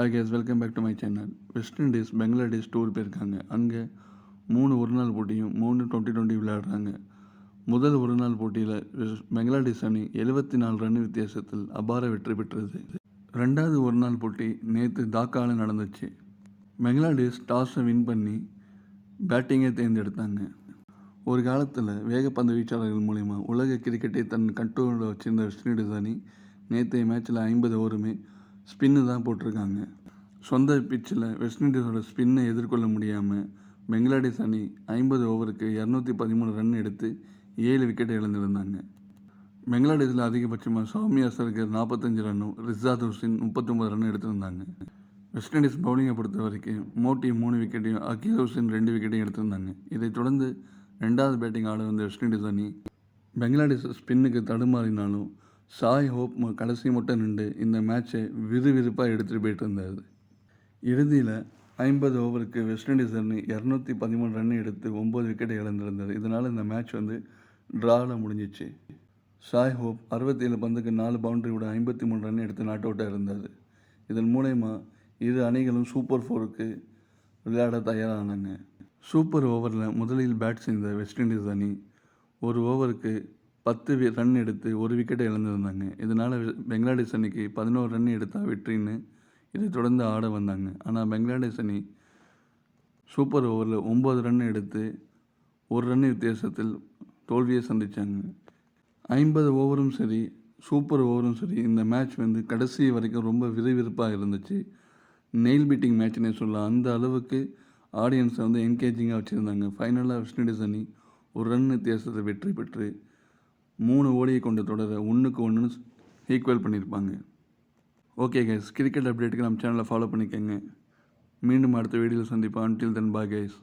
Hi guys welcome back to my channel West Indies Bangladesh tour போயிருக்காங்க. அங்கே மூணு ஒரு நாள் போட்டியும் மூணு டுவெண்ட்டி டுவெண்ட்டி விளையாடுறாங்க. முதல் ஒரு நாள் போட்டியில் பங்களாதேஷ் அணி எழுபத்தி நாலு ரன் வித்தியாசத்தில் அபார வெற்றி பெற்றது. ரெண்டாவது ஒரு நாள் போட்டி நேற்று தாக்காவில் நடந்துச்சு. பங்களாதேஷ் டாஸை வின் பண்ணி பேட்டிங்கை தேர்ந்தெடுத்தாங்க. ஒரு காலத்தில் வேகப்பந்து வீச்சாளர்கள் மூலிமா உலக கிரிக்கெட்டை தன் கண்ட்ரோலில் வச்சிருந்த வெஸ்ட் இண்டீஸ் அணி நேற்றைய மேட்ச்சில் ஐம்பது ஓவருமே ஸ்பின்னு தான் போட்டிருக்காங்க. சொந்த பிச்சில் வெஸ்ட் இண்டீஸோட ஸ்பின்னை எதிர்கொள்ள முடியாமல் பங்களாதேஷ் அணி ஐம்பது ஓவருக்கு இரநூத்தி பதிமூணு ரன் எடுத்து ஏழு விக்கெட்டை இழந்திருந்தாங்க. பங்களாதேஷில் அதிகபட்சமாக சௌமியாசர் சர்கர் நாற்பத்தஞ்சு ரன்னும் ரிசாத் ஹுசின் முப்பத்தொம்பது ரன் எடுத்திருந்தாங்க. வெஸ்ட் இண்டீஸ் பவுலிங்கை பொறுத்த வரைக்கும் மோட்டி மூணு விக்கெட்டையும் அகில் ஹுசின் ரெண்டு விக்கெட்டையும் எடுத்திருந்தாங்க. இதைத் தொடர்ந்து ரெண்டாவது பேட்டிங் ஆட வந்த வெஸ்ட் இண்டீஸ் அணி பங்களாதேஷ் ஸ்பின்னுக்கு தடுமாறினாலும் சாய் ஹோப் கடைசி மட்டும் நின்று இந்த மேட்சை விறுவிறுப்பாக எடுத்துகிட்டு போயிட்டு இருந்தார். இறுதியில் ஐம்பது ஓவருக்கு வெஸ்ட் இண்டீஸ் அணி இரநூத்தி பதிமூணு ரன் எடுத்து ஒம்பது விக்கெட்டை இழந்திருந்தது. இதனால் இந்த மேட்ச் வந்து ட்ராவில் முடிஞ்சிச்சு. சாய் ஹோப் அறுபத்தேழு பந்துக்கு நாலு பவுண்டரியோட ஐம்பத்தி மூணு ரன் எடுத்து நாட் அவுட்டாக இருந்தார். இதன் மூலயமா இரு அணிகளும் சூப்பர் ஃபோருக்கு விளையாட தயாரானாங்க. சூப்பர் ஓவரில் முதலில் பேட் செய்த வெஸ்ட் இண்டீஸ் அணி ஒரு ஓவருக்கு பத்து ரன் எடுத்து ஒரு விக்கெட்டை இழந்திருந்தாங்க. இதனால் பங்களாதேஷ் அணிக்கு பதினோரு ரன் எடுத்தால் வெற்றின்னு இதை தொடர்ந்து ஆட வந்தாங்க. ஆனால் பங்களாதேஷ் அணி சூப்பர் ஓவரில் ஒம்பது ரன் எடுத்து ஒரு ரன் வித்தியாசத்தில் தோல்வியை சந்தித்தாங்க ஐம்பது ஓவரும் சரி சூப்பர் ஓவரும் சரி இந்த மேட்ச் வந்து கடைசி வரைக்கும் ரொம்ப விறுவிறுப்பாக இருந்துச்சு. நெயில் பீட்டிங் மேட்ச்னே சொல்லலாம். அந்த அளவுக்கு ஆடியன்ஸை வந்து என்கேஜிங்காக வச்சுருந்தாங்க. ஃபைனலாக வெஸ்ட் இண்டீஸ் அணி ஒரு ரன் வித்தியாசத்தை வெற்றி பெற்று மூணு ஓடியை கொண்ட தொடரை ஒன்றுக்கு ஒன்றுன்னு ஈக்குவல் பண்ணியிருப்பாங்க ஓகே கைஸ் கிரிக்கெட் அப்டேட்டுக்கு நம்ம சேனலை ஃபாலோ பண்ணிக்கோங்க. மீண்டும் அடுத்த வீடியோவில் சந்திப்போம். Until தன் bye கைஸ்